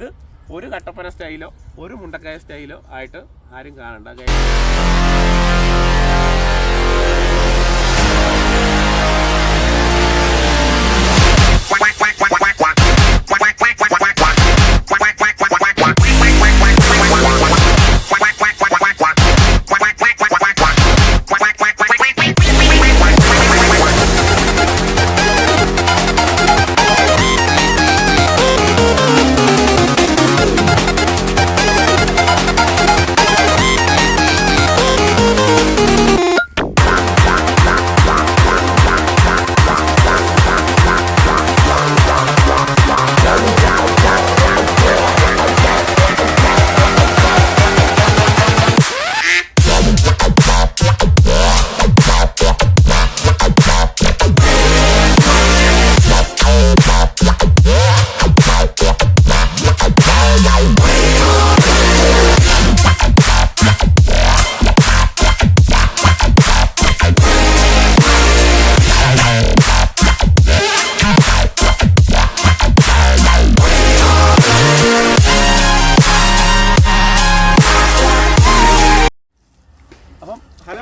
ഇത് ഒരു കട്ടപ്പന സ്റ്റൈലോ ഒരു മുണ്ടക്കായ സ്റ്റൈലോ ആയിട്ട് ആരും കാണണ്ട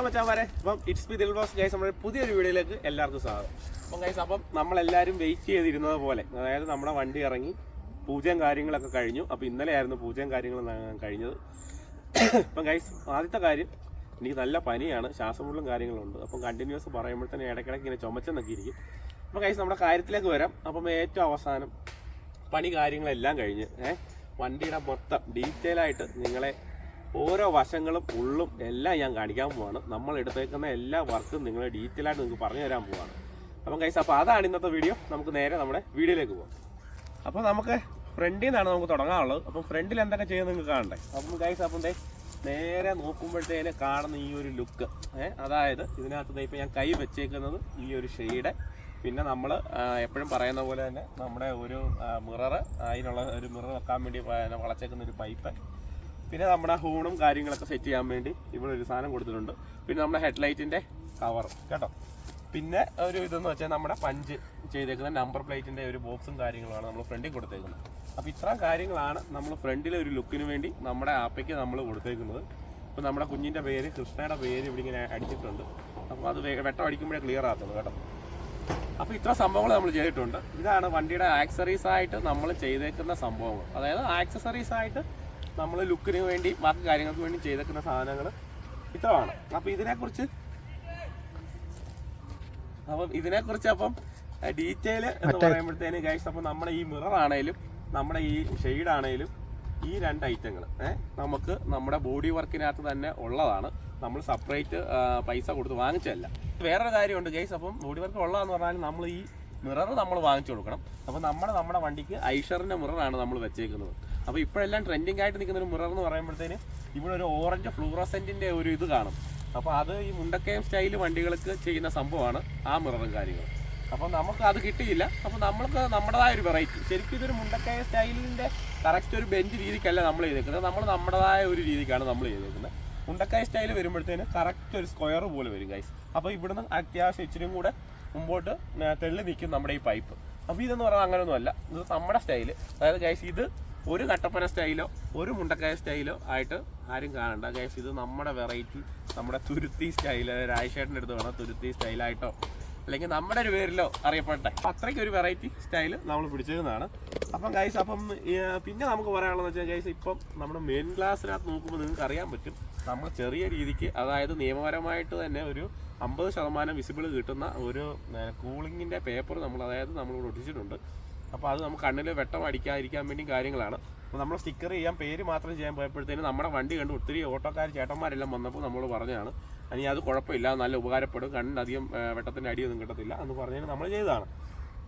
മച്ചാമാരെ അപ്പം ഇറ്റ്സ് ബി ദിൽ ബോസ് ഗൈസ് നമ്മുടെ പുതിയൊരു വീഡിയോയിലേക്ക് എല്ലാവർക്കും സ്വാഗതം. അപ്പം ഗൈസ് അപ്പം നമ്മളെല്ലാവരും വെയിറ്റ് ചെയ്തിരുന്നത് പോലെ അതായത് നമ്മുടെ വണ്ടി ഇറങ്ങി പൂജയും കാര്യങ്ങളൊക്കെ കഴിഞ്ഞു. അപ്പം ഇന്നലെയായിരുന്നു പൂജയും കാര്യങ്ങളും കഴിഞ്ഞത്. അപ്പം ഗൈസ് ആദ്യത്തെ കാര്യം എനിക്ക് നല്ല പനിയാണ് ശ്വാസമുള്ളും കാര്യങ്ങളുണ്ട്. അപ്പം കണ്ടിന്യൂസ് പറയുമ്പോൾ തന്നെ ഇടയ്ക്കിടയ്ക്ക് ഇങ്ങനെ ചുമച്ചെന്നൊക്കെ ഇരിക്കും. അപ്പം ഗൈസ് നമ്മുടെ കാര്യത്തിലേക്ക് വരാം. അപ്പം ഏറ്റവും അവസാനം പണി കാര്യങ്ങളെല്ലാം കഴിഞ്ഞ് ഏഹ് വണ്ടിയുടെ മൊത്തം ഡീറ്റെയിൽ ആയിട്ട് നിങ്ങളെ ഓരോ വശങ്ങളും ഉള്ളും എല്ലാം ഞാൻ കാണിക്കാൻ പോവാണ്. നമ്മൾ എടുത്തേക്കുന്ന എല്ലാ വർക്കും നിങ്ങൾ ഡീറ്റെയിൽ ആയിട്ട് നിങ്ങൾക്ക് പറഞ്ഞു തരാൻ പോവാണ്. അപ്പം കൈസ് അപ്പോൾ അതാണ് ഇന്നത്തെ വീഡിയോ നമുക്ക് നേരെ നമ്മുടെ വീഡിയോയിലേക്ക് പോകാം അപ്പോൾ നമുക്ക് ഫ്രണ്ടിൽ നിന്നാണ് നമുക്ക് തുടങ്ങാനുള്ളത്. അപ്പം ഫ്രണ്ടിൽ എന്തൊക്കെ ചെയ്യുന്നത് നിങ്ങൾക്ക് കാണണ്ടേ? അപ്പം കൈസ് അപ്പം നേരെ നോക്കുമ്പോഴത്തേന് കാണുന്ന ഈ ഒരു ലുക്ക് ഏഹ് അതായത് ഇതിനകത്ത് ദേ ഇപ്പോൾ ഞാൻ കൈ വെച്ചേക്കുന്നത് ഈ ഒരു ഷെയ്ഡ് പിന്നെ നമ്മൾ എപ്പോഴും പറയുന്ന പോലെ തന്നെ നമ്മുടെ ഒരു മിറർ അതിനുള്ള ഒരു മിറർ വെക്കാൻ വേണ്ടി വളച്ചേക്കുന്ന ഒരു പൈപ്പ് പിന്നെ നമ്മുടെ ഹൂണും കാര്യങ്ങളൊക്കെ സെറ്റ് ചെയ്യാൻ വേണ്ടി ഇവിടെ ഒരു സാധനം കൊടുത്തിട്ടുണ്ട്. പിന്നെ നമ്മുടെ ഹെഡ്ലൈറ്റിന്റെ കവർ കേട്ടോ? പിന്നെ ഒരു ഇതെന്ന് വെച്ചാൽ നമ്മുടെ പഞ്ച് ചെയ്തേക്കുന്ന നമ്പർ പ്ലേറ്റിന്റെ ഒരു ബോക്സും കാര്യങ്ങളാണ് നമ്മൾ ഫ്രണ്ടിൽ കൊടുത്തേക്കുന്നത്. അപ്പോൾ ഇത്രയും കാര്യങ്ങളാണ് നമ്മൾ ഫ്രണ്ടിലെ ഒരു ലുക്കിന് വേണ്ടി നമ്മുടെ ആപ്പയ്ക്ക് നമ്മൾ കൊടുത്തേക്കുന്നത്. ഇപ്പോൾ നമ്മുടെ കുഞ്ഞിന്റെ പേര് കൃഷ്ണയുടെ പേര് ഇവിടെ ഇങ്ങനെ അടിച്ചിട്ടുണ്ട്. അപ്പോൾ അത് വെട്ടം അടിക്കുമ്പോഴേ ക്ലിയർ ആകത്തുള്ളൂ കേട്ടോ? അപ്പോൾ ഇത്ര സംഭവങ്ങൾ നമ്മൾ ചെയ്തിട്ടുണ്ട്. ഇതാണ് വണ്ടിയുടെ ആക്സറീസ് ആയിട്ട് നമ്മൾ ചെയ്തേക്കുന്ന സംഭവങ്ങൾ. അതായത് ആക്സസറീസ് ആയിട്ട് നമ്മൾ ലുക്കിന് വേണ്ടി ബാക്കി കാര്യങ്ങൾക്ക് വേണ്ടി ചെയ്തേക്കുന്ന സാധനങ്ങൾ ഇത്രമാണ് അപ്പം ഇതിനെക്കുറിച്ച് അപ്പം ഇതിനെക്കുറിച്ച് അപ്പം ഡീറ്റെയിൽ എന്ന് പറയുമ്പോഴത്തേന് ഗൈസ് അപ്പം നമ്മുടെ ഈ മിറർ ആണേലും നമ്മുടെ ഈ ഷെയ്ഡ് ആണേലും ഈ രണ്ട് ഐറ്റങ്ങൾ നമുക്ക് നമ്മുടെ ബോഡി വർക്കിനകത്ത് തന്നെ ഉള്ളതാണ്. നമ്മൾ സെപ്പറേറ്റ് പൈസ കൊടുത്ത് വാങ്ങിച്ചതല്ല. വേറൊരു കാര്യമുണ്ട് ഗൈസ് അപ്പം ബോഡി വർക്ക് ഉള്ളതെന്ന് പറഞ്ഞാൽ നമ്മൾ ഈ മിറർ നമ്മൾ വാങ്ങിച്ചു കൊടുക്കണം. അപ്പം നമ്മുടെ നമ്മുടെ വണ്ടിക്ക് ഐഷറിന്റെ മിററാണ് നമ്മൾ വെച്ചേക്കുന്നത്. അപ്പോൾ ഇപ്പോഴെല്ലാം ട്രെൻഡിങ് ആയിട്ട് നിൽക്കുന്ന ഒരു മിറർ എന്ന് പറയുമ്പോഴത്തേന് ഇവിടെ ഒരു ഓറഞ്ച് ഫ്ലൂറസെന്റിന്റെ ഒരു ഇത് കാണും. അപ്പോൾ അത് ഈ മുണ്ടക്കയം സ്റ്റൈൽ വണ്ടികൾക്ക് ചെയ്യുന്ന സംഭവമാണ് ആ മിററും കാര്യങ്ങളും. അപ്പോൾ നമുക്ക് അത് കിട്ടിയില്ല. അപ്പോൾ നമ്മൾക്ക് നമ്മുടേതായ ഒരു വെറൈറ്റി ശരിക്കും ഇതൊരു മുണ്ടക്കയ സ്റ്റൈലിന്റെ കറക്റ്റ് ഒരു ബെഞ്ച് രീതിക്കല്ല നമ്മൾ ചെയ്തേക്കുന്നത്. നമ്മൾ നമ്മുടേതായ ഒരു രീതിക്കാണ് നമ്മൾ ചെയ്തേക്കുന്നത്. മുണ്ടക്കായ സ്റ്റൈൽ വരുമ്പോഴത്തേന് കറക്റ്റ് ഒരു സ്ക്വയർ പോലെ വരും ഗൈസ് അപ്പോൾ ഇവിടുന്ന് അത്യാവശ്യം ഇച്ചിരിയും കൂടെ മുമ്പോട്ട് തെള്ളി നിൽക്കും നമ്മുടെ ഈ പൈപ്പ് അപ്പോൾ ഇതെന്ന് പറഞ്ഞാൽ അങ്ങനെയൊന്നുമല്ല. ഇത് നമ്മുടെ സ്റ്റൈൽ അതായത് ഗൈസ് ഇത് ഒരു കട്ടപ്പന സ്റ്റൈലോ ഒരു മുണ്ടക്കായ സ്റ്റൈലോ ആയിട്ട് ആരും കാണണ്ട. ഗൈസ് ഇത് നമ്മുടെ വെറൈറ്റി നമ്മുടെ തുരുത്തി സ്റ്റൈൽ രാജശേട്ടന്റെ അടുത്ത് വേണം തുരുത്തി സ്റ്റൈലായിട്ടോ അല്ലെങ്കിൽ നമ്മുടെ ഒരു പേരിലോ അറിയപ്പെട്ടെ അത്രയ്ക്ക് ഒരു വെറൈറ്റി സ്റ്റൈൽ നമ്മൾ പിടിച്ചിരുന്നതാണ്. അപ്പം ഗൈസ് അപ്പം പിന്നെ നമുക്ക് പറയാനുള്ളത് വെച്ചാൽ ഗൈസ് ഇപ്പം നമ്മുടെ മെയിൻ ക്ലാസ്സിനകത്ത് നോക്കുമ്പോൾ നിങ്ങൾക്ക് അറിയാൻ പറ്റും നമ്മൾ ചെറിയ രീതിക്ക് അതായത് നിയമപരമായിട്ട് തന്നെ ഒരു അമ്പത് ശതമാനം വിസിബിൾ കിട്ടുന്ന ഒരു കൂളിങ്ങിന്റെ പേപ്പർ നമ്മൾ അതായത് നമ്മളിവിടെ ഒട്ടിച്ചിട്ടുണ്ട്. അപ്പോൾ അത് നമുക്ക് കണ്ണിൽ വെട്ടം അടിക്കാതിരിക്കാൻ വേണ്ടി കാര്യങ്ങളാണ്. അപ്പോൾ നമ്മൾ സ്റ്റിക്കർ ചെയ്യാൻ പേര് മാത്രം ചെയ്യാൻ പോയപ്പോഴത്തേന് നമ്മുടെ വണ്ടി കണ്ട് ഒത്തിരി ഓട്ടോക്കാർ ചേട്ടന്മാരെല്ലാം വന്നപ്പോൾ നമ്മൾ പറഞ്ഞതാണ് ഇനി അത് കുഴപ്പമില്ല നല്ല ഉപകാരപ്പെടും കണ്ണിന് അധികം ആ, വെട്ടത്തിന്റെ അടിയൊന്നും കിട്ടത്തില്ല എന്ന് പറഞ്ഞതിന് നമ്മൾ ചെയ്തതാണ്.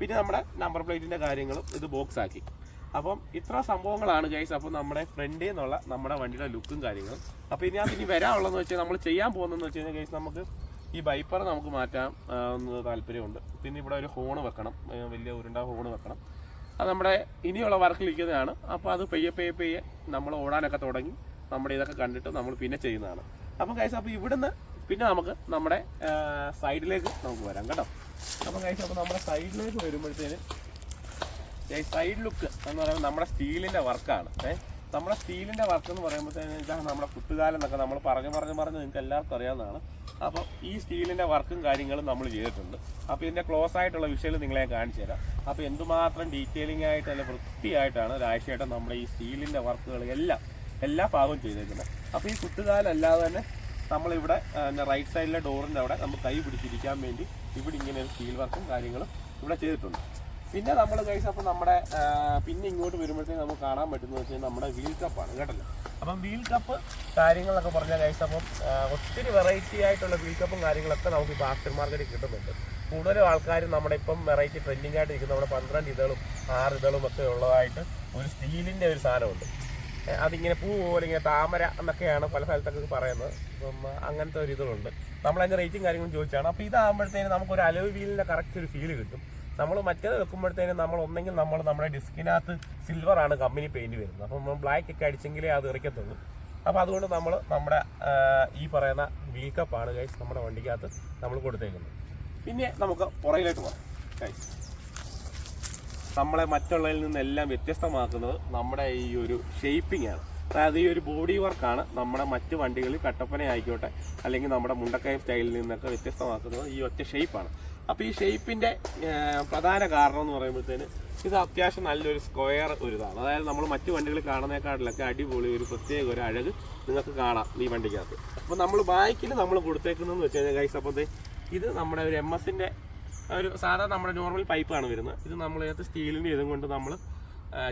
പിന്നെ നമ്മുടെ നമ്പർ പ്ലേറ്റിന്റെ കാര്യങ്ങളും ഇത് ബോക്സ് ആക്കി. അപ്പം ഇത്ര സംഭവങ്ങളാണ് ഗൈസ് അപ്പം നമ്മുടെ ഫ്രണ്ടിൽ നിന്നുള്ള നമ്മുടെ വണ്ടിയുടെ ലുക്കും കാര്യങ്ങളും. അപ്പോൾ ഇനി അത് ഇനി വരാനുള്ളതെന്ന് വെച്ചാൽ നമ്മൾ ചെയ്യാൻ പോകുന്നതെന്ന് വെച്ച് കഴിഞ്ഞാൽ ഗൈസ് നമുക്ക് ഈ ബൈപ്പർ നമുക്ക് മാറ്റാം എന്ന് താല്പര്യമുണ്ട്. പിന്നെ ഇവിടെ ഒരു ഹോണ് വെക്കണം വലിയ ഉരുണ്ട ഹോണ് വെക്കണം. അത് നമ്മുടെ ഇനിയുള്ള വർക്കിലിരിക്കുന്നതാണ് അപ്പോൾ അത് പെയ്യെ പെയ്യെ പെയ്യെ നമ്മൾ ഓടാനൊക്കെ തുടങ്ങി നമ്മുടെ ഇതൊക്കെ കണ്ടിട്ട് നമ്മൾ പിന്നെ ചെയ്യുന്നതാണ്. അപ്പം കൈസ് അപ്പോൾ ഇവിടുന്ന് പിന്നെ നമുക്ക് നമ്മുടെ സൈഡിലേക്ക് നമുക്ക് വരാം കേട്ടോ. അപ്പം കൈസ് അപ്പോൾ നമ്മുടെ സൈഡിലേക്ക് വരുമ്പോഴത്തേന് സൈഡ് ലുക്ക് എന്ന് പറയുമ്പോൾ നമ്മുടെ സ്റ്റീലിന്റെ വർക്കാണ് ഏഹ് നമ്മുടെ സ്റ്റീലിന്റെ വർക്ക് എന്ന് പറയുമ്പോഴത്തേന് ഇതാണ് നമ്മുടെ കുട്ടുകാലം എന്നൊക്കെ നമ്മൾ പറഞ്ഞു പറഞ്ഞു പറഞ്ഞ് നിങ്ങൾക്ക് എല്ലാവർക്കും അറിയാവുന്നതാണ്. അപ്പോൾ ഈ സ്റ്റീലിന്റെ വർക്കും കാര്യങ്ങളും നമ്മൾ ചെയ്തിട്ടുണ്ട്. അപ്പോൾ ഇതിന്റെ ക്ലോസ് ആയിട്ടുള്ള വിഷയം നിങ്ങളെ കാണിച്ചു തരാം. അപ്പോൾ എന്തുമാത്രം ഡീറ്റെയിലിംഗ് ആയിട്ട് അല്ലെങ്കിൽ വൃത്തിയായിട്ടാണ് രാശിയായിട്ട് നമ്മുടെ ഈ സ്റ്റീലിന്റെ വർക്കുകൾ എല്ലാം എല്ലാ ഭാഗവും ചെയ്തേക്കുന്നത്. അപ്പോൾ ഈ കുട്ടുകാലം അല്ലാതെ തന്നെ നമ്മളിവിടെ റൈറ്റ് സൈഡിലെ ഡോറിന്റെ അവിടെ നമുക്ക് കൈ പിടിച്ചിരിക്കാൻ വേണ്ടി ഇവിടെ ഇങ്ങനെ സ്റ്റീൽ വർക്കും കാര്യങ്ങളും ഇവിടെ ചെയ്തിട്ടുണ്ട്. പിന്നെ നമ്മൾ കഴിച്ച അപ്പോൾ നമ്മുടെ പിന്നെ ഇങ്ങോട്ട് വരുമ്പോഴത്തേക്ക് നമുക്ക് കാണാൻ പറ്റുന്നത് വെച്ച് കഴിഞ്ഞാൽ നമ്മുടെ വീൽ കപ്പാണ് കേട്ടല്ലോ? അപ്പം വീൽ കപ്പ് കാര്യങ്ങളൊക്കെ പറഞ്ഞാൽ കഴിച്ച അപ്പം ഒത്തിരി വെറൈറ്റി ആയിട്ടുള്ള വീൽ കപ്പും കാര്യങ്ങളൊക്കെ നമുക്ക് ഇപ്പോൾ ആഫ്റ്റർ മാർക്കറ്റിൽ കിട്ടുന്നുണ്ട്. കൂടുതലും ആൾക്കാർ നമ്മുടെ ഇപ്പം വെറൈറ്റി ട്രെൻഡിങ് ആയിട്ട് ഇരിക്കുന്ന നമ്മുടെ പന്ത്രണ്ട് ഇതളും ആറ് ഇതളും ഒക്കെ ഉള്ളതായിട്ട് ഒരു സ്റ്റീലിന്റെ ഒരു സാധനമുണ്ട്. അതിങ്ങനെ പൂ പോലെ ഇങ്ങനെ താമര എന്നൊക്കെയാണ് പല സ്ഥലത്തൊക്കെ പറയുന്നത്. അപ്പം അങ്ങനത്തെ ഒരു ഇതുണ്ട് നമ്മൾ അതിന്റെ റേറ്റും കാര്യങ്ങളും ചോദിച്ചാണ്. അപ്പോൾ ഇതാകുമ്പോഴത്തേന് നമുക്കൊരു അലവ് വീലിന്റെ കറക്റ്റ് ഒരു ഫീൽ കിട്ടും. നമ്മൾ മറ്റേത് വെക്കുമ്പോഴത്തേനും നമ്മൾ ഒന്നെങ്കിൽ നമ്മൾ നമ്മുടെ ഡിസ്കിനകത്ത് സിൽവർ ആണ് കമ്പനി പെയിന്റ് വരുന്നത്. അപ്പം നമ്മൾ ബ്ലാക്ക് ഒക്കെ അടിച്ചെങ്കിലേ അത് ഇറക്കത്തുള്ളൂ അപ്പോൾ അതുകൊണ്ട് നമ്മൾ നമ്മുടെ ഈ പറയുന്ന വീൽ കപ്പാണ് ഗൈസ് നമ്മുടെ വണ്ടിക്കകത്ത് നമ്മൾ കൊടുത്തേക്കുന്നത്. പിന്നെ നമുക്ക് പുറകിലോട്ട് പോകാം. ഗൈസ് നമ്മളെ മറ്റുള്ളതിൽ നിന്നെല്ലാം വ്യത്യസ്തമാക്കുന്നത് നമ്മുടെ ഈ ഒരു ഷേപ്പിംഗ് ആണ്. അതായത് ഈ ഒരു ബോഡി വർക്കാണ് നമ്മുടെ മറ്റ് വണ്ടികളിൽ കട്ടപ്പന ആയിക്കോട്ടെ അല്ലെങ്കിൽ നമ്മുടെ മുണ്ടക്കയം സ്റ്റൈലിൽ നിന്നൊക്കെ വ്യത്യസ്തമാക്കുന്നത് ഈ ഒറ്റ ഷേപ്പാണ് അപ്പോൾ ഈ ഷേപ്പിന്റെ പ്രധാന കാരണം എന്ന് പറയുമ്പോഴത്തേന് ഇത് അത്യാവശ്യം നല്ലൊരു സ്ക്വയർ ഒരു ഇതാണ് അതായത് നമ്മൾ മറ്റു വണ്ടികൾ കാണുന്നേക്കാട്ടിലൊക്കെ അടിപൊളി ഒരു പ്രത്യേക ഒരു അഴക് നിങ്ങൾക്ക് കാണാം ഈ വണ്ടിക്കകത്ത്. അപ്പോൾ നമ്മൾ ബാക്കിൽ നമ്മൾ കൊടുത്തേക്കുന്നതെന്ന് വെച്ച് കഴിഞ്ഞാൽ ഗൈസ് അപ്പോൾ ദേ ഇത് നമ്മുടെ ഒരു എം എസിന്റെ ഒരു സാധാരണ നമ്മുടെ നോർമൽ പൈപ്പാണ് വരുന്നത്. ഇത് നമ്മൾ ഇതിനകത്ത് സ്റ്റീലിന്റെ ഇതും കൊണ്ട് നമ്മൾ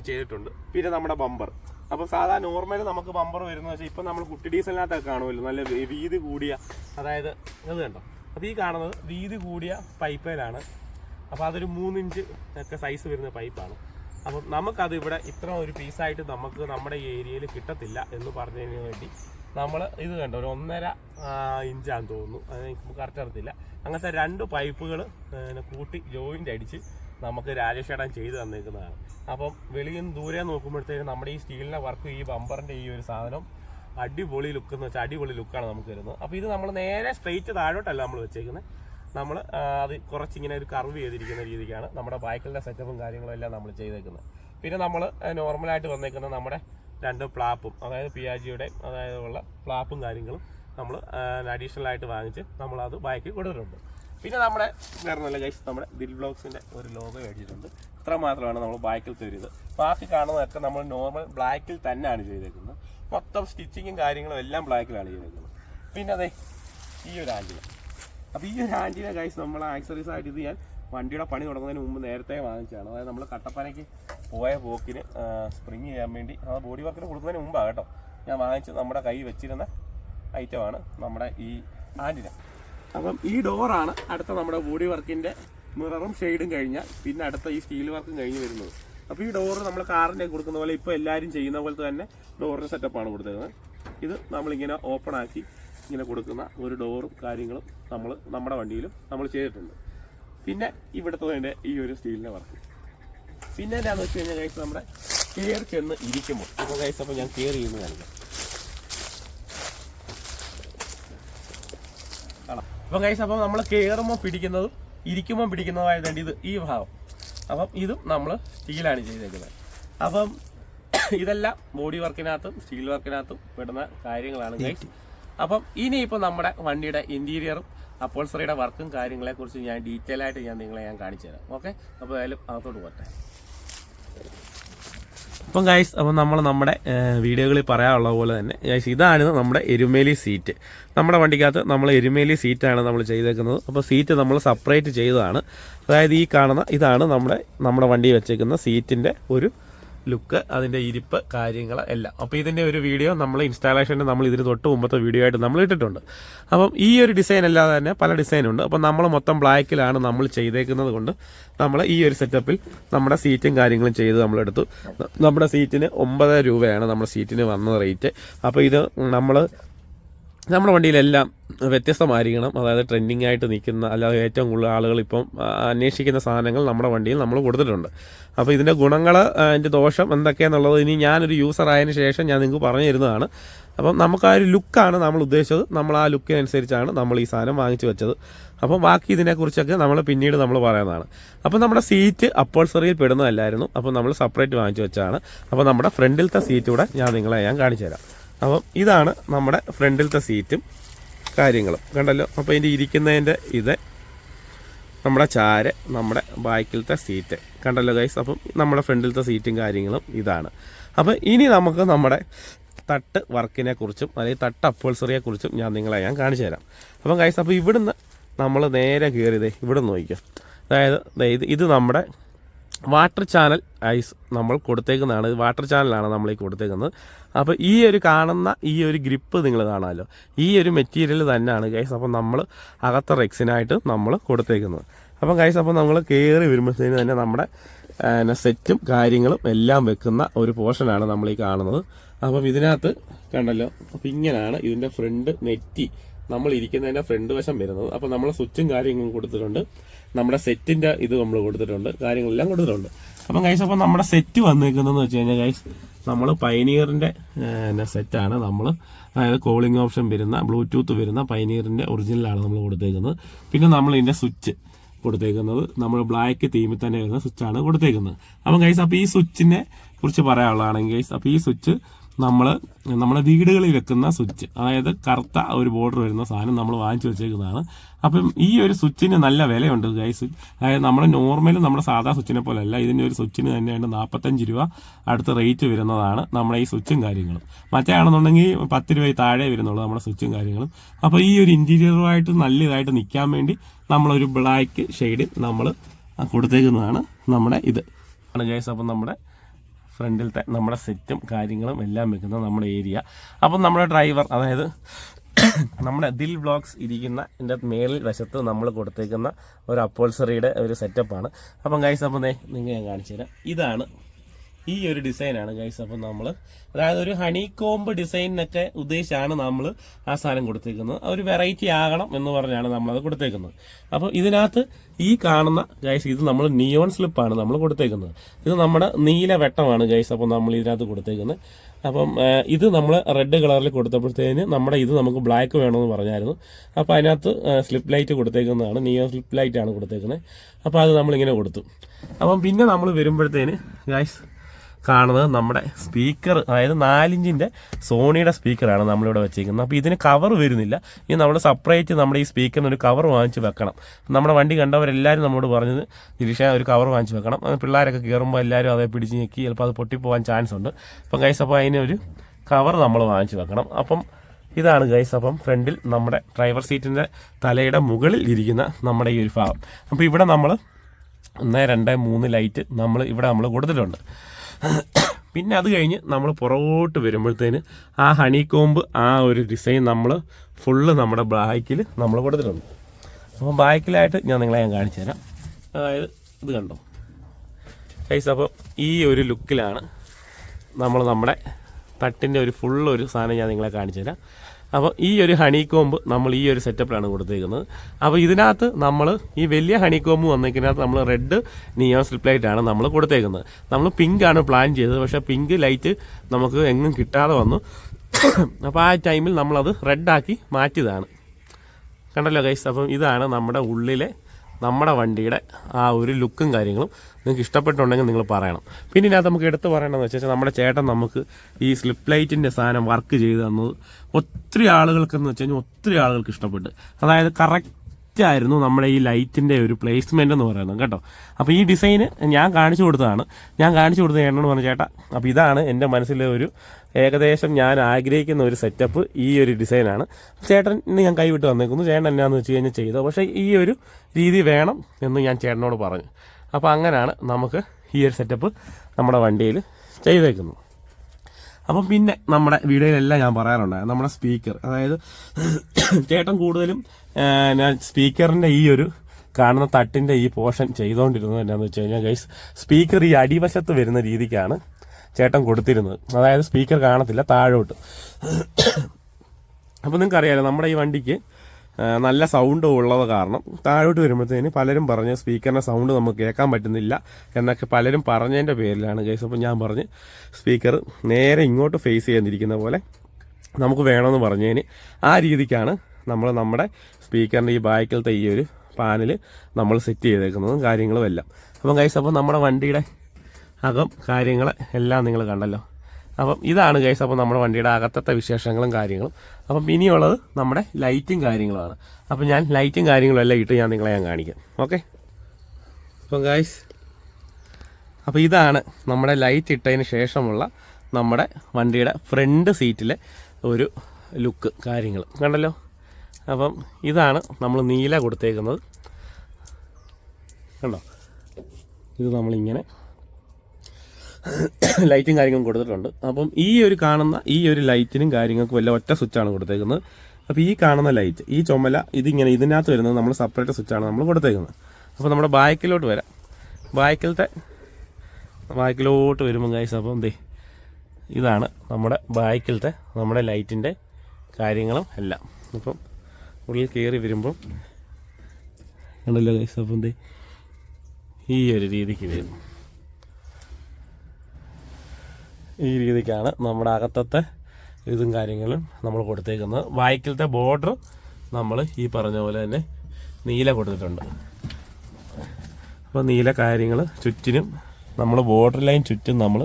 ചെയ്തിട്ടുണ്ട്. പിന്നെ നമ്മുടെ ബമ്പർ അപ്പോൾ സാധാരണ നോർമൽ നമുക്ക് ബമ്പർ വരുന്നത് വെച്ചാൽ ഇപ്പം നമ്മൾ കുട്ടി ഡീസലിനകത്തൊക്കെ കാണുമല്ലോ. നല്ല വീതി കൂടിയ അതായത് ഇത് കണ്ടോ? അപ്പോൾ ഈ കാണുന്നത് വീതി കൂടിയ പൈപ്പേലാണ് അപ്പോൾ അതൊരു മൂന്നിഞ്ച് ഒക്കെ സൈസ് വരുന്ന പൈപ്പാണ് അപ്പം നമുക്കത് ഇവിടെ ഇത്ര ഒരു പീസായിട്ട് നമുക്ക് നമ്മുടെ ഏരിയയിൽ കിട്ടത്തില്ല എന്ന് പറഞ്ഞതിന് വേണ്ടി നമ്മൾ ഇത് കണ്ടോ ഒരു ഒന്നര ഇഞ്ചാന്ന് തോന്നുന്നു. അത് എനിക്ക് കറക്റ്റ് അറിയത്തില്ല. അങ്ങനത്തെ രണ്ട് പൈപ്പുകൾ കൂട്ടി ജോയിന്റ് അടിച്ച് നമുക്ക് രാജേഷ് ചെയ്തു തന്നേക്കുന്നതാണ്. അപ്പം വെളിയിൽ നിന്ന് ദൂരെ നോക്കുമ്പോഴത്തേക്കും നമ്മുടെ ഈ സ്റ്റീലിന്റെ വർക്ക് ഈ ബമ്പറിന്റെ ഈ ഒരു സാധനം അടിപൊളി ലുക്ക് എന്ന് വെച്ചാൽ അടിപൊളി ലുക്കാണ് നമുക്ക് വരുന്നത്. അപ്പോൾ ഇത് നമ്മൾ നേരെ സ്ട്രെയിറ്റ് താഴോട്ടല്ല നമ്മൾ വെച്ചേക്കുന്നത് നമ്മൾ അത് കുറച്ചിങ്ങനെ ഒരു കർവ് ചെയ്തിരിക്കുന്ന രീതിക്കാണ് നമ്മുടെ ബൈക്കിലെ സെറ്റപ്പും കാര്യങ്ങളും എല്ലാം നമ്മൾ ചെയ്തേക്കുന്നത് പിന്നെ നമ്മൾ നോർമലായിട്ട് വന്നേക്കുന്ന നമ്മുടെ രണ്ട് പ്ലാപ്പും അതായത് പിയാജിയുടെ അതായത് ഉള്ള പ്ലാപ്പും കാര്യങ്ങളും നമ്മൾ അഡീഷണൽ ആയിട്ട് വാങ്ങിച്ച് നമ്മളത് ബൈക്കിൽ കൊടുത്തിട്ടുണ്ട്. പിന്നെ നമ്മുടെ വേറെ നല്ല ഗൈസ് നമ്മുടെ ദിൽ ബ്ലോക്സിന്റെ ഒരു ലോഗോ മേടിച്ചിട്ടുണ്ട്. ഇത്ര മാത്രമാണ് നമ്മൾ ബൈക്കിൽ തരുന്നത്. ബാക്കി കാണുന്നതൊക്കെ നമ്മൾ നോർമൽ ബ്ലാക്കിൽ തന്നെയാണ് ചെയ്തേക്കുന്നത്. മൊത്തം സ്റ്റിച്ചിങ്ങും കാര്യങ്ങളും എല്ലാം ബ്ലാക്കിലാണ് ചെയ്തിരിക്കുന്നത്. പിന്നെ അതെ ഈ ഒരു ആന്റിന അപ്പോൾ ഈ ഒരു ആന്റിന കൈസ് നമ്മൾ ആക്സറീസ് ആയിട്ട് ഇത് ഞാൻ വണ്ടിയുടെ പണി തുടങ്ങുന്നതിന് മുമ്പ് നേരത്തെ വാങ്ങിച്ചതാണ്. അതായത് നമ്മൾ കട്ടപ്പനയ്ക്ക് പോയ പോക്കിന് സ്പ്രിങ് ചെയ്യാൻ വേണ്ടി ആ ബോഡി വർക്കിന് കൊടുക്കുന്നതിന് മുമ്പാണ് കേട്ടോ. ഞാൻ വാങ്ങിച്ച് നമ്മുടെ കൈ വെച്ചിരുന്ന ഐറ്റമാണ് നമ്മുടെ ഈ ആന്റിന അപ്പം ഈ ഡോറാണ് അടുത്ത നമ്മുടെ ബോഡി വർക്കിന്റെ മിററും ഷെയ്ഡും കഴിഞ്ഞാൽ പിന്നെ അടുത്ത ഈ സ്റ്റീൽ വർക്കും കഴിഞ്ഞ് വരുന്നത്. അപ്പോൾ ഈ ഡോറ് നമ്മൾ കാറിന്റെ കൊടുക്കുന്ന പോലെ ഇപ്പോൾ എല്ലാവരും ചെയ്യുന്ന പോലെ തന്നെ ഡോറിന്റെ സെറ്റപ്പാണ് കൊടുത്തേക്കുന്നത്. ഇത് നമ്മളിങ്ങനെ ഓപ്പൺ ആക്കി ഇങ്ങനെ കൊടുക്കുന്ന ഒരു ഡോറും കാര്യങ്ങളും നമ്മൾ നമ്മുടെ വണ്ടിയിലും നമ്മൾ ചെയ്തിട്ടുണ്ട്. പിന്നെ ഇവിടുത്തെ വേണ്ട ഈ ഒരു സ്റ്റീലിന്റെ വർക്ക് പിന്നെ എന്താണെന്ന് വെച്ച് കഴിഞ്ഞാൽ കൈസ് നമ്മുടെ കയറി ചെന്ന് ഇരിക്കുമ്പോൾ ഇപ്പോൾ കൈസ് അപ്പോൾ ഞാൻ കയറി ചെയ്യുന്ന കാണിക്കാം. കാണാം. അപ്പം അപ്പോൾ അപ്പം നമ്മൾ കയറുമ്പോൾ പിടിക്കുന്നതും ഇരിക്കുമ്പോൾ പിടിക്കുന്നതുമായതുകൊണ്ട് ഇത് ഈ ഭാഗം. അപ്പം ഇതും നമ്മൾ സ്റ്റീലാണ് ചെയ്തേക്കുന്നത്. അപ്പം ഇതെല്ലാം ബോഡി വർക്കിനകത്തും സ്റ്റീൽ വർക്കിനകത്തും പെടുന്ന കാര്യങ്ങളാണ് ഗൈസ് അപ്പം ഇനിയിപ്പോൾ നമ്മുടെ വണ്ടിയുടെ ഇന്റീരിയറും അപ്പോൾസറിയുടെ വർക്കും കാര്യങ്ങളെക്കുറിച്ച് ഞാൻ ഡീറ്റെയിൽ ആയിട്ട് ഞാൻ നിങ്ങളെ ഞാൻ കാണിച്ചു തരാം ഓക്കെ അപ്പോൾ ഏതായാലും അകത്തോട്ട് പോട്ടെ. അപ്പം ഗൈസ് അപ്പം നമ്മൾ നമ്മുടെ വീഡിയോകളിൽ പറയാനുള്ള പോലെ തന്നെ ഗൈസ് ഇതാണ് നമ്മുടെ എരുമേലി സീറ്റ് നമ്മുടെ വണ്ടിക്കകത്ത് നമ്മൾ എരുമേലി സീറ്റാണ് നമ്മൾ ചെയ്തേക്കുന്നത്. അപ്പോൾ സീറ്റ് നമ്മൾ സെപ്പറേറ്റ് ചെയ്തതാണ്. അതായത് ഈ കാണുന്ന ഇതാണ് നമ്മുടെ നമ്മുടെ വണ്ടി വെച്ചേക്കുന്ന സീറ്റിന്റെ ഒരു ലുക്ക് അതിന്റെ ഇരിപ്പ് കാര്യങ്ങൾ എല്ലാം. അപ്പോൾ ഇതിന്റെ ഒരു വീഡിയോ നമ്മൾ ഇൻസ്റ്റാളേഷന്റെ നമ്മൾ ഇതിന് തൊട്ട് മുമ്പത്തെ വീഡിയോ ആയിട്ട് നമ്മൾ ഇട്ടിട്ടുണ്ട്. അപ്പം ഈ ഒരു ഡിസൈൻ അല്ലാതെ തന്നെ പല ഡിസൈനുണ്ട് അപ്പം നമ്മൾ മൊത്തം ബ്ലാക്കിലാണ് നമ്മൾ ചെയ്തേക്കുന്നത് കൊണ്ട് നമ്മൾ ഈ ഒരു സെറ്റപ്പിൽ നമ്മുടെ സീറ്റും കാര്യങ്ങളും ചെയ്ത് നമ്മളെടുത്തു നമ്മുടെ സീറ്റിന് ഒമ്പത് രൂപയാണ് നമ്മുടെ സീറ്റിന് വന്ന റേറ്റ് അപ്പോൾ ഇത് നമ്മൾ നമ്മുടെ വണ്ടിയിലെല്ലാം വ്യത്യസ്തമായിരിക്കണം. അതായത് ട്രെൻഡിങ് ആയിട്ട് നിൽക്കുന്ന അല്ലാതെ ഏറ്റവും കൂടുതൽ ആളുകൾ ഇപ്പം അന്വേഷിക്കുന്ന സാധനങ്ങൾ നമ്മുടെ വണ്ടിയിൽ നമ്മൾ കൊടുത്തിട്ടുണ്ട്. അപ്പോൾ ഇതിന്റെ ഗുണങ്ങൾ അതിന്റെ ദോഷം എന്തൊക്കെയാണെന്നുള്ളത് ഇനി ഞാനൊരു യൂസർ ആയതിനു ശേഷം ഞാൻ നിങ്ങൾക്ക് പറഞ്ഞു തരുന്നതാണ് അപ്പം നമുക്ക് ആ ഒരു ലുക്കാണ് നമ്മൾ ഉദ്ദേശിച്ചത്. നമ്മൾ ആ ലുക്കിനനുസരിച്ചാണ് നമ്മൾ ഈ സാധനം വാങ്ങിച്ചു വെച്ചത്. അപ്പം ബാക്കി ഇതിനെക്കുറിച്ചൊക്കെ നമ്മൾ പിന്നീട് നമ്മൾ പറയുന്നതാണ്. അപ്പം നമ്മുടെ സീറ്റ് അപ്പോൾസറിയിൽ പെടുന്നതല്ലായിരുന്നു. അപ്പം നമ്മൾ സെപ്പറേറ്റ് വാങ്ങിച്ചു വെച്ചതാണ്. അപ്പോൾ നമ്മുടെ ഫ്രണ്ടിലത്തെ സീറ്റ് കൂടെ ഞാൻ നിങ്ങളെ ഞാൻ കാണിച്ചു തരാം അപ്പം ഇതാണ് നമ്മുടെ ഫ്രണ്ടിലത്തെ സീറ്റും കാര്യങ്ങളും. കണ്ടല്ലോ? അപ്പോൾ ഇതിന്റെ ഇരിക്കുന്നതിന്റെ ഇത് നമ്മുടെ ചാര് നമ്മുടെ ബാക്കിലത്തെ സീറ്റ്. കണ്ടല്ലോ ഗൈസ് അപ്പം നമ്മുടെ ഫ്രണ്ടിലത്തെ സീറ്റും കാര്യങ്ങളും ഇതാണ്. അപ്പം ഇനി നമുക്ക് നമ്മുടെ തട്ട് വർക്കിനെ കുറിച്ചും അല്ലെങ്കിൽ തട്ട് അപ്പോൾസറിയെ കുറിച്ചും ഞാൻ നിങ്ങളെ ഞാൻ കാണിച്ചു തരാം. അപ്പം ഗൈസ് അപ്പോൾ ഇവിടുന്ന് നമ്മൾ നേരെ കയറിയതേ ഇവിടെ നോക്കിക്കാം. അതായത് ഇത് നമ്മുടെ വാട്ടർ ചാനൽ ഐസ് നമ്മൾ കൊടുത്തേക്കുന്നതാണ്. വാട്ടർ ചാനലാണ് നമ്മൾ ഈ കൊടുത്തേക്കുന്നത്. അപ്പോൾ ഈ ഒരു കാണുന്ന ഈ ഒരു ഗ്രിപ്പ് നിങ്ങൾ കാണാമല്ലോ ഈ ഒരു മെറ്റീരിയൽ തന്നെയാണ് ഗൈസ് അപ്പോൾ നമ്മൾ അകത്ത റെക്സിനായിട്ട് നമ്മൾ കൊടുത്തേക്കുന്നത്. അപ്പം ഗൈസ് അപ്പോൾ നമ്മൾ കയറി വരുമ്പോഴത്തേന് തന്നെ നമ്മുടെ സെറ്റും കാര്യങ്ങളും എല്ലാം വെക്കുന്ന ഒരു പോർഷനാണ് നമ്മൾ ഈ കാണുന്നത്. അപ്പം ഇതിനകത്ത് കണ്ടല്ലോ? അപ്പം ഇങ്ങനെയാണ് ഇതിന്റെ ഫ്രണ്ട് നെറ്റി. നമ്മൾ ഇരിക്കുന്നതിന്റെ ഫ്രണ്ട് വശം വരുന്നത്. അപ്പോൾ നമ്മൾ സ്വിച്ചും കാര്യങ്ങളും കൊടുത്തിട്ടുണ്ട്. നമ്മുടെ സെറ്റിന്റെ ഇത് നമ്മൾ കൊടുത്തിട്ടുണ്ട്. കാര്യങ്ങളെല്ലാം കൊടുത്തിട്ടുണ്ട്. അപ്പം ഗൈസ് അപ്പം നമ്മുടെ സെറ്റ് വന്നിരിക്കുന്നതെന്ന് വെച്ച് കഴിഞ്ഞാൽ ഗൈസ് നമ്മൾ പൈനിയറിന്റെ സെറ്റാണ് നമ്മൾ അതായത് കോളിംഗ് ഓപ്ഷൻ വരുന്ന ബ്ലൂടൂത്ത് വരുന്ന പൈനിയറിന്റെ ഒറിജിനലാണ് നമ്മൾ കൊടുത്തേക്കുന്നത്. പിന്നെ നമ്മൾ ഇതിന്റെ സ്വിച്ച് കൊടുത്തേക്കുന്നത്. നമ്മൾ ബ്ലാക്ക് തീമിൽ തന്നെ വരുന്ന സ്വിച്ചാണ് കൊടുത്തേക്കുന്നത്. അപ്പം ഗൈസ് അപ്പോൾ ഈ സ്വിച്ചിനെ കുറിച്ച് പറയാനുള്ളതാണെങ്കിൽ ഗൈസ് അപ്പോൾ ഈ സ്വിച്ച് നമ്മൾ നമ്മുടെ വീടുകളിൽ വെക്കുന്ന സ്വിച്ച് അതായത് കറുത്ത ഒരു ബോർഡർ വരുന്ന സാധനം നമ്മൾ വാങ്ങിച്ചു വെച്ചേക്കുന്നതാണ്. അപ്പം ഈ ഒരു സ്വിച്ചിന് നല്ല വിലയുണ്ട് ഗൈസ് അതായത് നമ്മൾ നോർമലും നമ്മുടെ സാധാ സ്വിച്ചിനെ പോലെ അല്ല ഇതിന്റെ ഒരു സ്വിച്ചിന് തന്നെയാണ് നാൽപ്പത്തഞ്ച് രൂപ അടുത്ത റേറ്റ് വരുന്നതാണ് നമ്മുടെ ഈ സ്വിച്ചും കാര്യങ്ങളും. മറ്റേ ആണെന്നുണ്ടെങ്കിൽ പത്ത് രൂപ താഴെ വരുന്നുള്ളൂ നമ്മുടെ സ്വിച്ചും കാര്യങ്ങളും. അപ്പോൾ ഈ ഒരു ഇന്റീരിയറുമായിട്ട് നല്ല ഇതായിട്ട് നിൽക്കാൻ വേണ്ടി നമ്മളൊരു ബ്ലാക്ക് ഷെയ്ഡ് നമ്മൾ കൊടുത്തേക്കുന്നതാണ് നമ്മുടെ ഇത്. ആണ് ഗൈസ് അപ്പം നമ്മുടെ ഫ്രണ്ടിലത്തെ നമ്മുടെ സെറ്റും കാര്യങ്ങളും എല്ലാം വെക്കുന്ന നമ്മുടെ ഏരിയ. അപ്പം നമ്മുടെ ഡ്രൈവർ അതായത് നമ്മുടെ ദിൽ ബ്ലോക്സ് ഇരിക്കുന്ന എന്റെ മേളിൽ വശത്ത് നമ്മൾ കൊടുത്തേക്കുന്ന ഒരു അപ്പോൾസറിയുടെ ഒരു സെറ്റപ്പാണ് അപ്പം ഗൈസ് അപ്പം നിങ്ങൾ ഞാൻ കാണിച്ചു തരാം ഇതാണ് ഈ ഒരു ഡിസൈനാണ് ഗൈസ് അപ്പം നമ്മൾ അതായത് ഒരു ഹണി കോംബ് ഡിസൈനൊക്കെ ഉദ്ദേശിച്ചാണ് നമ്മൾ ആ സാധനം കൊടുത്തേക്കുന്നത്. ഒരു വെറൈറ്റി ആകണം എന്ന് പറഞ്ഞാണ് നമ്മളത് കൊടുത്തേക്കുന്നത്. അപ്പോൾ ഇതിനകത്ത് ഈ കാണുന്ന ഗൈസ് ഇത് നമ്മൾ നിയോൺ സ്ലിപ്പാണ് നമ്മൾ കൊടുത്തേക്കുന്നത്. ഇത് നമ്മുടെ നീല വെട്ടമാണ് ഗൈസ് അപ്പം നമ്മൾ ഇതിനകത്ത് കൊടുത്തേക്കുന്നത്. അപ്പം ഇത് നമ്മൾ റെഡ് കളറിൽ കൊടുത്തപ്പോഴത്തേന് നമ്മുടെ ഇത് നമുക്ക് ബ്ലാക്ക് വേണമെന്ന് പറഞ്ഞായിരുന്നു. അപ്പോൾ അതിനകത്ത് സ്ലിപ്പ് ലൈറ്റ് കൊടുത്തേക്കുന്നതാണ്. നിയോൺ സ്ലിപ്പ് ലൈറ്റ് ആണ് കൊടുത്തേക്കുന്നത്. അപ്പോൾ അത് നമ്മളിങ്ങനെ കൊടുത്തു. അപ്പം പിന്നെ നമ്മൾ വരുമ്പോഴത്തേന് ഗൈസ് കാണുന്നത് നമ്മുടെ സ്പീക്കർ അതായത് നാലിഞ്ചിന്റെ സോണിയുടെ സ്പീക്കറാണ് നമ്മളിവിടെ വെച്ചിരിക്കുന്നത്. അപ്പോൾ ഇതിന് കവർ വരുന്നില്ല. ഇനി നമ്മൾ സെപ്പറേറ്റ് നമ്മുടെ ഈ സ്പീക്കറിന് ഒരു കവർ വാങ്ങിച്ച് വെക്കണം. നമ്മുടെ വണ്ടി കണ്ടവരെല്ലാവരും നമ്മോട് പറഞ്ഞത് നിരീക്ഷ ഒരു കവർ വാങ്ങിച്ച് വെക്കണം. പിള്ളേരൊക്കെ കയറുമ്പോൾ എല്ലാവരും അതേ പിടിച്ച് ഞെക്കി ചിലപ്പോൾ അത് പൊട്ടിപ്പോകാൻ ചാൻസ് ഉണ്ട്. അപ്പം ഗൈസ് അപ്പോൾ അതിനൊരു കവർ നമ്മൾ വാങ്ങിച്ച് വെക്കണം. അപ്പം ഇതാണ് ഗൈസ് അപ്പം ഫ്രണ്ടിൽ നമ്മുടെ ഡ്രൈവർ സീറ്റിന്റെ തലയുടെ മുകളിൽ ഇരിക്കുന്ന നമ്മുടെ ഈ ഒരു ഭാഗം. അപ്പോൾ ഇവിടെ നമ്മൾ ഒന്ന് രണ്ട് മൂന്ന് ലൈറ്റ് നമ്മൾ ഇവിടെ നമ്മൾ കൊടുത്തിട്ടുണ്ട്. പിന്നെ അത് കഴിഞ്ഞ് നമ്മൾ പുറകോട്ട് വരുമ്പോഴത്തേന് ആ ഹണി കോമ്പ് ആ ഒരു ഡിസൈൻ നമ്മൾ ഫുള്ള് നമ്മുടെ ബാക്കിൽ നമ്മൾ കൊടുത്തിട്ടുണ്ട്. അപ്പോൾ ബാക്കിലായിട്ട് ഞാൻ നിങ്ങളെ ഞാൻ കാണിച്ചു തരാം. അതായത് ഇത് കണ്ടോ? ഗൈസ് അപ്പോൾ ഈ ഒരു ലുക്കിലാണ് നമ്മൾ നമ്മുടെ തട്ടിന്റെ ഒരു ഫുള്ള് ഒരു സാധനം ഞാൻ നിങ്ങളെ കാണിച്ചു തരാം. അപ്പോൾ ഈ ഒരു ഹണി കോമ്പ് നമ്മൾ ഈ ഒരു സെറ്റപ്പിലാണ് കൊടുത്തേക്കുന്നത്. അപ്പോൾ ഇതിനകത്ത് നമ്മൾ ഈ വലിയ ഹണി കോമ്പ് വന്നേക്കിനകത്ത് നമ്മൾ റെഡ് നിയോ സ്ലിപ്പ് ലൈറ്റാണ് നമ്മൾ കൊടുത്തേക്കുന്നത്. നമ്മൾ പിങ്ക് ആണ് പ്ലാൻ ചെയ്തത്. പക്ഷേ പിങ്ക് ലൈറ്റ് നമുക്ക് എങ്ങും കിട്ടാതെ വന്നു. അപ്പോൾ ആ ടൈമിൽ നമ്മളത് റെഡാക്കി മാറ്റിയതാണ്. കണ്ടല്ലോ ഗൈസ് അപ്പം ഇതാണ് നമ്മുടെ ഉള്ളിലെ നമ്മുടെ വണ്ടിയുടെ ആ ഒരു ലുക്കും കാര്യങ്ങളും നിങ്ങൾക്ക് ഇഷ്ടപ്പെട്ടുണ്ടെങ്കിൽ നിങ്ങൾ പറയണം. പിന്നെ ഇതിനകത്ത് നമുക്ക് എടുത്ത് പറയണമെന്ന് വെച്ചാൽ നമ്മുടെ ചേട്ടൻ നമുക്ക് ഈ സ്ലിപ്പ് ലൈറ്റിന്റെ സാധനം വർക്ക് ചെയ്ത് തന്നത് ഒത്തിരി ആളുകൾക്കെന്ന് വെച്ച് കഴിഞ്ഞാൽ ഒത്തിരി ആളുകൾക്ക് ഇഷ്ടപ്പെട്ട്. അതായത് കറക്റ്റ് ആയിരുന്നു നമ്മുടെ ഈ ലൈറ്റിന്റെ ഒരു പ്ലേസ്മെന്റ് എന്ന് പറയുന്നത് കേട്ടോ. അപ്പോൾ ഈ ഡിസൈൻ ഞാൻ കാണിച്ചു കൊടുത്തതാണ്. ഞാൻ കാണിച്ചു കൊടുത്ത ചേട്ടനോട് പറഞ്ഞു ചേട്ടാ അപ്പോൾ ഇതാണ് എന്റെ മനസ്സിലെ ഒരു ഏകദേശം ഞാൻ ആഗ്രഹിക്കുന്ന ഒരു സെറ്റപ്പ് ഈ ഒരു ഡിസൈനാണ് ചേട്ടൻ ഞാൻ കൈവിട്ട് വന്നേക്കുന്നു. ചേട്ടൻ എന്നാന്ന് വെച്ച് കഴിഞ്ഞാൽ ചെയ്തു പക്ഷേ ഈ ഒരു രീതി വേണം എന്ന് ഞാൻ ചേട്ടനോട് പറഞ്ഞു. അപ്പോൾ അങ്ങനെയാണ് നമുക്ക് ഈ ഒരു സെറ്റപ്പ് നമ്മുടെ വണ്ടിയിൽ ചെയ്തേക്കുന്നത്. അപ്പം പിന്നെ നമ്മുടെ വീഡിയോയിലെല്ലാം ഞാൻ പറയാറുണ്ട്. നമ്മുടെ സ്പീക്കർ അതായത് ചേട്ടൻ കൂടുതലും ഞാൻ സ്പീക്കറിന്റെ ഈ ഒരു കാണുന്ന തട്ടിന്റെ ഈ പോർഷൻ ചെയ്തുകൊണ്ടിരുന്നത് എന്നാന്ന് വെച്ച് കഴിഞ്ഞാൽ ഗൈസ് സ്പീക്കർ ഈ അടിവശത്ത് വരുന്ന രീതിക്കാണ് ചേട്ടൻ കൊടുത്തിരുന്നത്. അതായത് സ്പീക്കർ കാണത്തില്ല താഴോട്ട്. അപ്പോൾ നിങ്ങൾക്കറിയാലോ നമ്മുടെ ഈ വണ്ടിക്ക് നല്ല സൗണ്ട് ഉള്ളത് കാരണം താഴോട്ട് വരുമ്പോഴത്തേന് പലരും പറഞ്ഞ് സ്പീക്കറിന്റെ സൗണ്ട് നമുക്ക് കേൾക്കാൻ പറ്റുന്നില്ല എന്നൊക്കെ പലരും പറഞ്ഞതിന്റെ പേരിലാണ് കേസ് അപ്പോൾ ഞാൻ പറഞ്ഞ് സ്പീക്കർ നേരെ ഇങ്ങോട്ട് ഫേസ് ചെയ്യാതിരിക്കുന്ന പോലെ നമുക്ക് വേണമെന്ന് പറഞ്ഞതിന് ആ രീതിക്കാണ് നമ്മൾ നമ്മുടെ സ്പീക്കറിന്റെ ഈ ബാക്കിലത്തെ ഈ ഒരു പാനൽ നമ്മൾ സെറ്റ് ചെയ്തേക്കുന്നതും കാര്യങ്ങളും എല്ലാം. അപ്പം കൈസ് നമ്മുടെ വണ്ടിയുടെ അകം കാര്യങ്ങൾ എല്ലാം നിങ്ങൾ കണ്ടല്ലോ. അപ്പം ഇതാണ് ഗൈസ് അപ്പോൾ നമ്മുടെ വണ്ടിയുടെ അകത്തത്തെ വിശേഷങ്ങളും കാര്യങ്ങളും. അപ്പം ഇനിയുള്ളത് നമ്മുടെ ലൈറ്റും കാര്യങ്ങളുമാണ് അപ്പം ഞാൻ ലൈറ്റും കാര്യങ്ങളും എല്ലാം ഇട്ട് ഞാൻ നിങ്ങളെ ഞാൻ കാണിക്കാം. ഓക്കെ അപ്പം ഗൈസ് അപ്പോൾ ഇതാണ് നമ്മുടെ ലൈറ്റ് ഇട്ടതിന് ശേഷമുള്ള നമ്മുടെ വണ്ടിയുടെ ഫ്രണ്ട് സീറ്റിലെ ഒരു ലുക്ക് കാര്യങ്ങൾ. കണ്ടല്ലോ? അപ്പം ഇതാണ് നമ്മൾ നീല കൊടുത്തേക്കുന്നത്. കണ്ടോ? ഇത് നമ്മളിങ്ങനെ ലൈറ്റും കാര്യങ്ങളും കൊടുത്തിട്ടുണ്ട്. അപ്പം ഈ ഒരു കാണുന്ന ഈ ഒരു ലൈറ്റിനും കാര്യങ്ങൾക്കും എല്ലാം ഒറ്റ സ്വിച്ചാണ് കൊടുത്തേക്കുന്നത്. അപ്പോൾ ഈ കാണുന്ന ലൈറ്റ് ഈ ചുമല ഇതിങ്ങനെ ഇതിനകത്ത് വരുന്നത് നമ്മൾ സെപ്പറേറ്റ് സ്വിച്ചാണ് നമ്മൾ കൊടുത്തേക്കുന്നത്. അപ്പോൾ നമ്മുടെ ബാക്കിലോട്ട് വരാം. ബാക്കിലത്തെ ബാക്കിലോട്ട് വരുമ്പോൾ ഗൈസ് അപ്പം എന്തേ ഇതാണ് നമ്മുടെ ബാക്കിലത്തെ നമ്മുടെ ലൈറ്റിന്റെ കാര്യങ്ങളും എല്ലാം. അപ്പം ഉള്ളിൽ കയറി വരുമ്പം കണ്ടല്ലോ ഗൈസ് അപ്പം എന്തേ ഈ ഒരു രീതിക്ക് വരും. ഈ രീതിക്കാണ് നമ്മുടെ അകത്തത്തെ ഇതും കാര്യങ്ങളും നമ്മൾ കൊടുത്തേക്കുന്നത്. വായിക്കലത്തെ ബോർഡർ നമ്മൾ ഈ പറഞ്ഞ പോലെ തന്നെ നീല കൊടുത്തിട്ടുണ്ട്. അപ്പോൾ നീല കാര്യങ്ങൾ ചുറ്റിനും നമ്മൾ ബോർഡർ ലൈൻ ചുറ്റും നമ്മൾ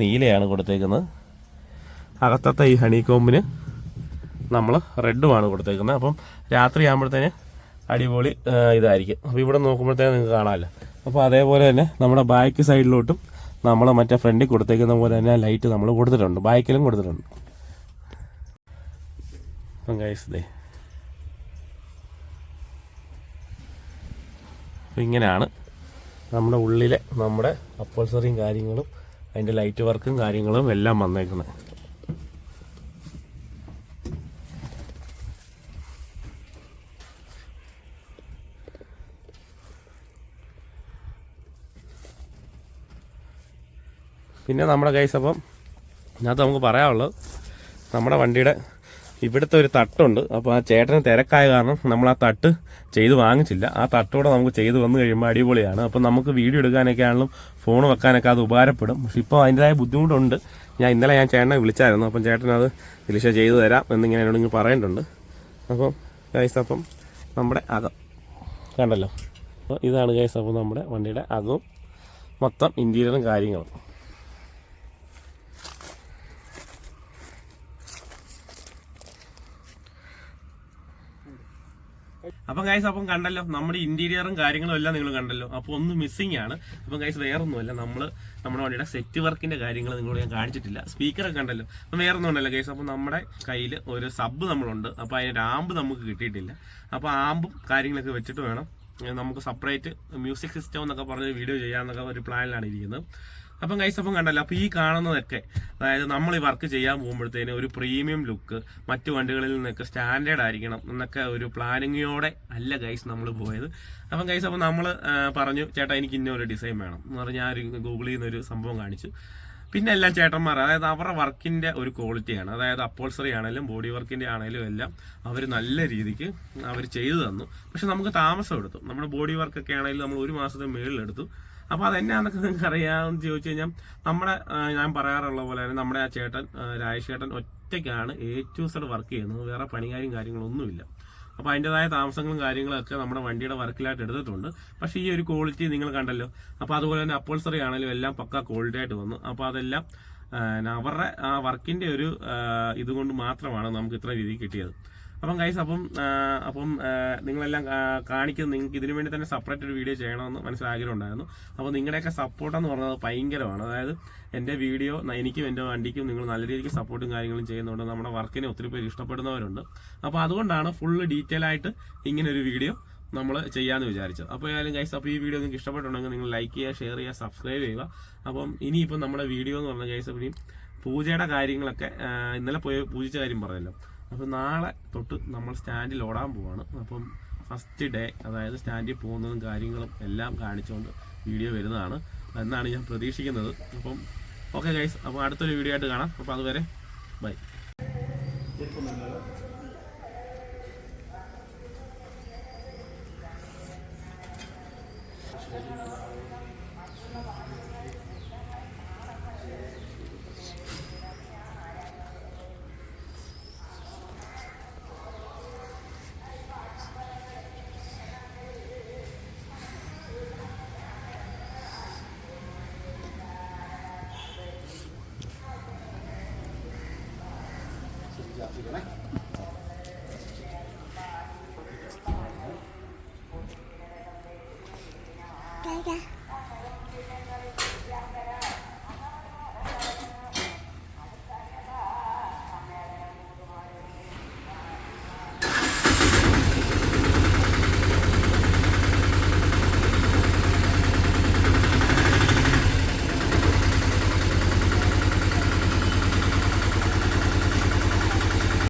നീലയാണ് കൊടുത്തേക്കുന്നത്. അകത്തത്തെ ഈ ഹണി കോമ്പിന് നമ്മൾ റെഡുമാണ് കൊടുത്തേക്കുന്നത്. അപ്പം രാത്രി ആകുമ്പോഴത്തേന് അടിപൊളി ഇതായിരിക്കും. അപ്പോൾ ഇവിടെ നോക്കുമ്പോഴത്തേന് നിങ്ങൾക്ക് കാണാമല്ലോ. അപ്പോൾ അതേപോലെ തന്നെ നമ്മുടെ ബാക്ക് സൈഡിലോട്ടും നമ്മൾ മറ്റേ ഫ്രണ്ടിൽ കൊടുത്തേക്കുന്ന പോലെ തന്നെ ലൈറ്റ് നമ്മൾ കൊടുത്തിട്ടുണ്ട്. ബാക്കിലും കൊടുത്തിട്ടുണ്ട്. അപ്പം ഗൈസ് ദേ. അപ്പോൾ ഇങ്ങനെയാണ് നമ്മുടെ ഉള്ളിലെ നമ്മുടെ അപ്പോൾസറിയും കാര്യങ്ങളും അതിന്റെ ലൈറ്റ് വർക്കും കാര്യങ്ങളും എല്ലാം വന്നേക്കുന്നത് പിന്നെ നമ്മുടെ കൈസ് അപ്പം ഇതിനകത്ത് നമുക്ക് പറയാനുള്ളത് നമ്മുടെ വണ്ടിയുടെ ഇവിടുത്തെ ഒരു തട്ടുണ്ട്. അപ്പോൾ ആ ചേട്ടന് തിരക്കായ കാരണം നമ്മൾ ആ തട്ട് ചെയ്ത് വാങ്ങിച്ചില്ല. ആ തട്ടോടെ നമുക്ക് ചെയ്ത് വന്നു കഴിയുമ്പോൾ അടിപൊളിയാണ്. അപ്പോൾ നമുക്ക് വീഡിയോ എടുക്കാനൊക്കെ ആണെങ്കിലും ഫോൺ വെക്കാനൊക്കെ അത് ഉപകാരപ്പെടും. പക്ഷെ ഇപ്പോൾ അതിന്റെതായ ബുദ്ധിമുട്ടുണ്ട്. ഞാൻ ഇന്നലെ ഞാൻ ചേട്ടനെ വിളിച്ചായിരുന്നു. അപ്പം ചേട്ടനത് ദിലിഷ ചെയ്തു തരാം എന്നിങ്ങനെ എന്നോട് ഇങ്ങനെ പറയുന്നുണ്ട് അപ്പം ഗൈസ് അപ്പം നമ്മുടെ അകം. കണ്ടല്ലോ? അപ്പോൾ ഇതാണ് ഗൈസ് അപ്പം നമ്മുടെ വണ്ടിയുടെ അകവും മൊത്തം ഇന്റീരിയറും കാര്യങ്ങളും. ഗൈസ് അപ്പം കണ്ടല്ലോ നമ്മുടെ ഇന്റീരിയറും കാര്യങ്ങളും എല്ലാം നിങ്ങൾ കണ്ടല്ലോ. അപ്പോൾ ഒന്ന് മിസ്സിംഗ് ആണ്. അപ്പം ഗൈസ് വേറെ ഒന്നുമല്ല നമ്മൾ നമ്മുടെ വണ്ടിയുടെ സെറ്റ് വർക്കിന്റെ കാര്യങ്ങൾ നിങ്ങളോട് ഞാൻ കാണിച്ചിട്ടില്ല. സ്പീക്കറൊക്കെ കണ്ടല്ലോ. അപ്പം വേറെ ഒന്നും ഉണ്ടല്ലോ ഗൈസ് അപ്പം നമ്മുടെ കയ്യിൽ ഒരു സബ് നമ്മളുണ്ട്. അപ്പോൾ അതിന്റെ ആമ്പ് നമുക്ക് കിട്ടിയിട്ടില്ല. അപ്പോൾ ആമ്പും കാര്യങ്ങളൊക്കെ വെച്ചിട്ട് വേണം. നമുക്ക് സെപ്പറേറ്റ് മ്യൂസിക് സിസ്റ്റം എന്നൊക്കെ പറഞ്ഞ് വീഡിയോ ചെയ്യാന്നൊക്കെ ഒരു പ്ലാനിലാണ് ഇരിക്കുന്നത്. അപ്പം കൈസ് അപ്പം കണ്ടല്ലോ അപ്പോൾ ഈ കാണുന്നതൊക്കെ അതായത് നമ്മൾ ഈ വർക്ക് ചെയ്യാൻ പോകുമ്പോഴത്തേന് ഒരു പ്രീമിയം ലുക്ക് മറ്റു വണ്ടികളിൽ നിന്നൊക്കെ സ്റ്റാൻഡേർഡ് ആയിരിക്കണം എന്നൊക്കെ ഒരു പ്ലാനിങ്ങോടെ അല്ല ഗൈസ് നമ്മൾ പോയത്. അപ്പം ഗൈസ് അപ്പം നമ്മൾ പറഞ്ഞു ചേട്ടാ എനിക്ക് ഇന്നൊരു ഡിസൈൻ വേണം. എന്ന് പറഞ്ഞാൽ ഒരു ഗൂഗിളിൽ നിന്നൊരു സംഭവം കാണിച്ചു. പിന്നെ എല്ലാം ചേട്ടന്മാർ അതായത് അവരുടെ വർക്കിന്റെ ഒരു ക്വാളിറ്റിയാണ് അതായത് അപ്പോൾസറി ആണെങ്കിലും ബോഡി വർക്കിന്റെ ആണെങ്കിലും എല്ലാം അവർ നല്ല രീതിക്ക് അവർ ചെയ്തു തന്നു. പക്ഷെ നമുക്ക് താമസം എടുത്തു. നമ്മുടെ ബോഡി വർക്കൊക്കെ ആണെങ്കിലും നമ്മൾ ഒരു മാസത്തെ മേളിലെടുത്തു. അപ്പോൾ അതെന്നാന്നൊക്കെ നിങ്ങൾക്ക് അറിയാമെന്ന് ചോദിച്ചു കഴിഞ്ഞാൽ നമ്മുടെ ഞാൻ പറയാറുള്ള പോലെ തന്നെ നമ്മുടെ ആ ചേട്ടൻ രാജശേട്ടൻ ഒറ്റയ്ക്കാണ് എ ടു സെഡ് വർക്ക് ചെയ്യുന്നത്. വേറെ പണികാരും കാര്യങ്ങളൊന്നുമില്ല. അപ്പോൾ അതിന്റെതായ താമസങ്ങളും കാര്യങ്ങളും ഒക്കെ നമ്മുടെ വണ്ടിയുടെ വർക്കിലായിട്ട് എടുത്തിട്ടുണ്ട്. പക്ഷേ ഈ ഒരു ക്വാളിറ്റി നിങ്ങൾ കണ്ടല്ലോ. അപ്പോൾ അതുപോലെ തന്നെ അപ്പോൾസറി ആണെങ്കിലും എല്ലാം പക്ക ക്വാളിറ്റി ആയിട്ട് വന്നു. അപ്പോൾ അതെല്ലാം അവരുടെ ആ വർക്കിന്റെ ഒരു ഇതുകൊണ്ട് മാത്രമാണ് നമുക്ക് ഇത്ര രീതിയിൽ കിട്ടിയത്. അപ്പം ഗൈസ് അപ്പം അപ്പം നിങ്ങളെല്ലാം കാണിക്കുന്നത് നിങ്ങൾക്ക് ഇതിനു വേണ്ടി തന്നെ സെപ്പറേറ്റ് ഒരു വീഡിയോ ചെയ്യണമെന്ന് മനസ്സിൽ ആഗ്രഹം ഉണ്ടായിരുന്നു. അപ്പോൾ നിങ്ങളുടെയൊക്കെ സപ്പോർട്ട് എന്ന് പറഞ്ഞത് ഭയങ്കരമാണ്. അതായത് എന്റെ വീഡിയോ എനിക്കും എന്റെ വണ്ടിക്കും നിങ്ങൾ നല്ല രീതിക്ക് സപ്പോർട്ടും കാര്യങ്ങളും ചെയ്യുന്നുണ്ട്. നമ്മുടെ വർക്കിനെ ഒത്തിരി പേര് ഇഷ്ടപ്പെടുന്നവരുണ്ട്. അപ്പോൾ അതുകൊണ്ടാണ് ഫുള്ള് ഡീറ്റെയിൽ ആയിട്ട് ഇങ്ങനെ ഒരു വീഡിയോ നമ്മൾ ചെയ്യാമെന്ന് വിചാരിച്ചത്. അപ്പോൾ ഏതായാലും ഗൈസ് അപ്പോൾ ഈ വീഡിയോ നിങ്ങൾക്ക് ഇഷ്ടപ്പെട്ടുണ്ടെങ്കിൽ നിങ്ങൾ ലൈക്ക് ചെയ്യുക ഷെയർ ചെയ്യുക സബ്സ്ക്രൈബ് ചെയ്യുക. അപ്പം ഇനിയിപ്പം നമ്മുടെ വീഡിയോ എന്ന് പറഞ്ഞ ഗൈസ് ഇനിയും പൂജയുടെ കാര്യങ്ങളൊക്കെ ഇന്നലെ പോയി പൂജിച്ച കാര്യം പറഞ്ഞല്ലോ. അപ്പം നാളെ തൊട്ട് നമ്മൾ സ്റ്റാൻഡിൽ ഓടാൻ പോവാണ്. അപ്പം ഫസ്റ്റ് ഡേ അതായത് സ്റ്റാൻഡിൽ പോകുന്നതും കാര്യങ്ങളും എല്ലാം കാണിച്ചുകൊണ്ട് വീഡിയോ വരുന്നതാണ്. എന്നാണ് ഞാൻ പ്രതീക്ഷിക്കുന്നത്. അപ്പം ഓക്കെ ഗൈസ് അപ്പോൾ അടുത്തൊരു വീഡിയോ ആയിട്ട് കാണാം. അപ്പോൾ അതുവരെ ബൈ đấy.